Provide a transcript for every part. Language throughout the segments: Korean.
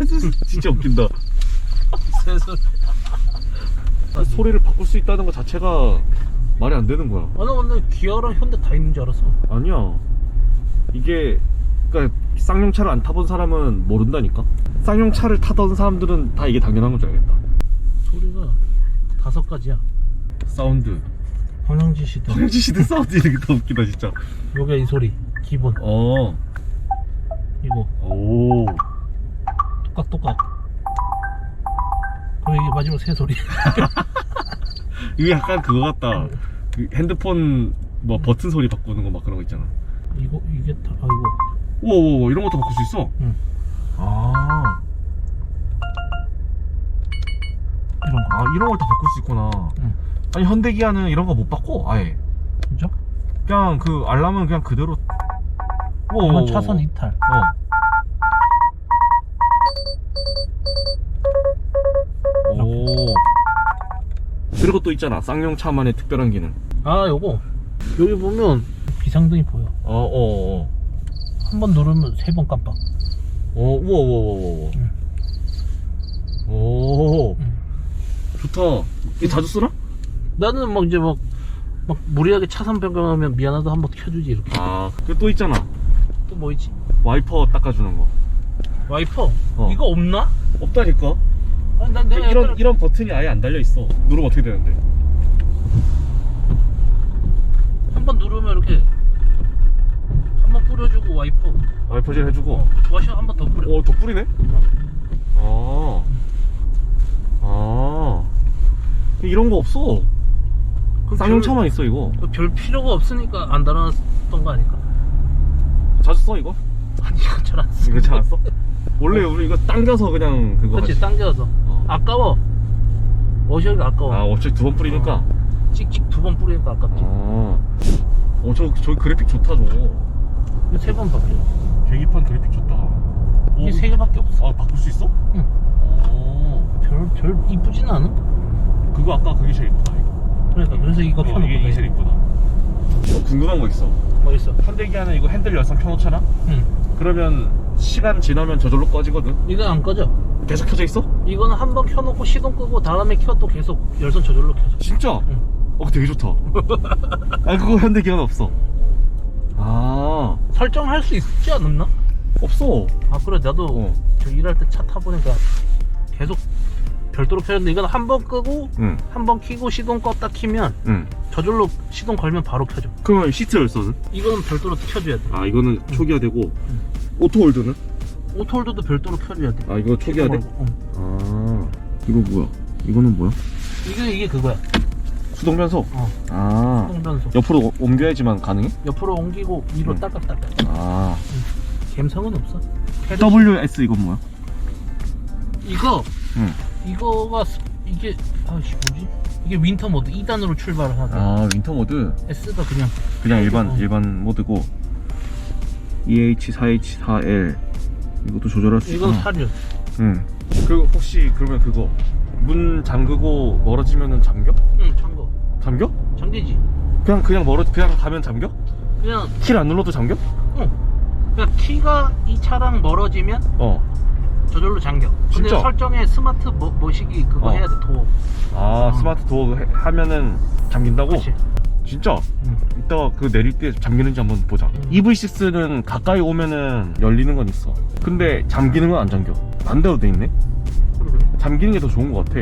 진짜 웃긴다. 새소리. 소리를 바꿀 수 있다는 것 자체가 말이 안 되는 거야. 아나 오늘 기아랑 현대 다 있는 줄 알았어. 아니야. 이게 그러니까 쌍용차를 안 타본 사람은 모른다니까. 쌍용차를 타던 사람들은 다 이게 당연한 건 줄 알겠다. 소리가 다섯 가지야. 사운드. 방향지 시대. 황지 시대 사운드 이게 더 웃기다 진짜. 요게 이 소리. 기본. 어. 이거 오. 똑깍똑깍. 그리고 이게 마지막 새 소리. 이게 약간 그거 같다. 그 핸드폰 뭐 버튼 소리 바꾸는 거 막 그런 거 있잖아. 이거 이게 다 아, 이거. 우와, 이런 것도 바꿀 수 있어? 응. 아. 이런 거. 아, 이런 걸 다 바꿀 수 있구나. 응. 아니, 현대기아는 이런 거 못 바꿔, 아예. 그죠? 그냥 그 알람은 그냥 그대로. 이건 우와, 차선. 이탈. 어. 그리고 또 있잖아. 쌍용 차만의 특별한 기능. 아 요거 여기 보면 비상등이 보여. 어, 어, 어. 한 번 누르면 세 번 깜빡. 어, 우와, 우와, 우와, 우와. 응. 오, 응. 좋다. 이 자주 쓰나? 나는 막 이제 막, 막 무리하게 차선 변경하면 미안하다 한번 켜주지 이렇게. 아, 그또 있잖아. 또 뭐 있지? 와이퍼 닦아주는 거. 와이퍼. 어. 이거 없나? 없다니까? 아니, 난 내가 이런, 이런 버튼이 아예 안 달려 있어. 누르면 어떻게 되는데? 한번 누르면 이렇게 한 번 뿌려주고 와이퍼. 와이퍼질 해주고. 어, 와셔 한번 더 뿌려. 어, 더 뿌리네? 아. 아. 이런 거 없어. 그럼 쌍용차만 있어, 이거. 별, 별 필요가 없으니까 안 달아놨던 거 아닐까? 자주 써, 이거? 아니 이거 잘안 쓰. 이거 잘 안 써? 원래 우리 이거 당겨서 그냥 그거. 그렇지 하지. 당겨서. 어. 아까워. 워셔가 아까워. 아, 어차피 두 번 뿌리니까. 어. 찍찍 두 번 뿌리니까 아깝지. 아. 어, 저, 저 그래픽 좋다, 저거. 세 번 바뀌어. 계기판 그래픽 좋다. 이게 세 개밖에 없어. 아, 바꿀 수 있어? 응. 오. 별, 별 이쁘진 않아? 그거 아까 그게 제일 이쁘다, 이거. 그러니까 그래서 이거 어, 켜놓고 이게, 이게 제일 이쁘다. 어, 궁금한 거 있어. 뭐 있어? 현대기아는 이거 핸들 열선 켜놓잖아? 응. 그러면 시간 지나면 저절로 꺼지거든? 이거 안 꺼져. 계속 켜져 있어? 이거는 한 번 켜놓고 시동 끄고 다음에 켜도 계속 열선 저절로 켜져. 진짜? 응. 어, 되게 좋다. 아, 그거 현대 기아는 없어. 아, 설정할 수 있지 않았나? 없어. 아 그래 나도 어. 저 일할 때 차 타보니까 계속 별도로 켜졌는데 이건 한 번 끄고 응, 한번 켜고 시동 껐다 키면 응. 저절로 시동 걸면 바로 켜져. 그러면 시트 열선은? 이거는 별도로 켜줘야 돼. 아, 이거는 초기화되고, 오토홀드는? 오토홀드도 별도로 켜줘야 돼. 아, 이거 초기화돼? 응. 아, 이거 뭐야? 이거는 뭐야? 이게 이게 그거야. 수동 변속? 어. 아, 시동 변속. 옆으로 오- 옮겨야지만 가능해? 옆으로 옮기고 위로 응. 딸깍딸깍. 아, 감성은 없어. 패드 WS 이건 뭐야? 이거 응. 이거가 스- 이게 아씨 뭐지? 이게 윈터 모드 2단으로 출발을 하고 아, 윈터 모드? S가 그냥 그냥 일반 어. 일반 모드고 EH4H4L 이것도 조절할 수 이건 있구나. 사륜. 응. 그 혹시 그러면 그거 문 잠그고 멀어지면은 잠겨? 응 잠궈. 잠겨? 잠기지. 그냥 그냥 멀어 그냥 가면 잠겨? 그냥 키를 안 눌러도 잠겨? 응. 그냥 키가 이 차랑 멀어지면 어. 저절로 잠겨. 근데 진짜? 설정에 스마트 모, 모시기 그거 어. 해야 돼 도어. 아 어. 스마트 도어 해- 하면은 잠긴다고? 그렇지. 진짜? 응. 이따가 그 내릴 때 잠기는지 한번 보자. 음. EV6는 가까이 오면은 열리는 건 있어. 근데 잠기는 건 안 잠겨. 반대로 돼 있네. 잠기는 게 더 좋은 것 같아.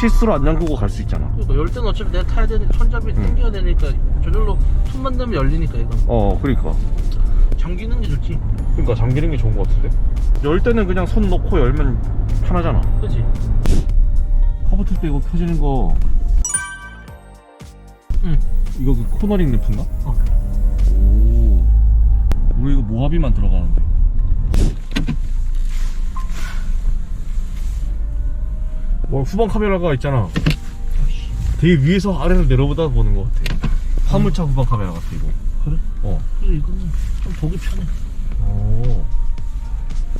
실수로 안 잠그고 갈 수 있잖아. 그러니까 열 때는 어차피 내가 타야 되니 손잡이 응. 당겨야 되니까 저절로 손만 대면 열리니까 이건 어, 그러니까. 잠기는 게 좋지. 그러니까 잠기는 게 좋은 것 같은데. 열 때는 그냥 손 놓고 열면 편하잖아. 그렇지. 커브 틀 때 이거 켜지는 거 응. 이거 그 코너링 램프인가? 어. 오. 우리 이거 모하비만 들어가는데. 뭐 후방 카메라가 있잖아. 되게 위에서 아래로 내려보다 보는 것 같아. 화물차 후방 카메라 같아 이거. 그래? 어. 그래 이거는 좀 보기 편해. 오.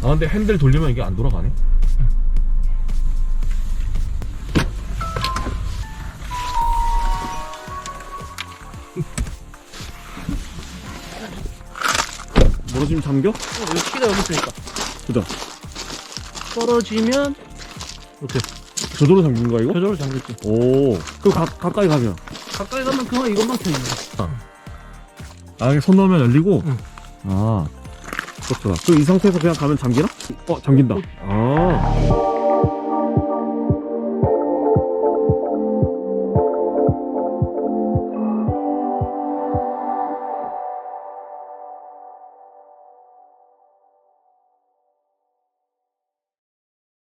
아 근데 핸들 돌리면 이게 안 돌아가네? 멀어지면 잠겨? 어, 여기 키가 여기 있으니까. 보자. 떨어지면 이렇게 저절로 잠긴 거야 이거? 저절로 잠겼지. 오 그럼 가, 가까이 가면 가까이 가면 그만 이것만 켜있는 거야. 아 이게 손 넣으면 열리고? 응. 아 그렇구나 그럼 이 상태에서 그냥 가면 잠기나? 어 잠긴다 아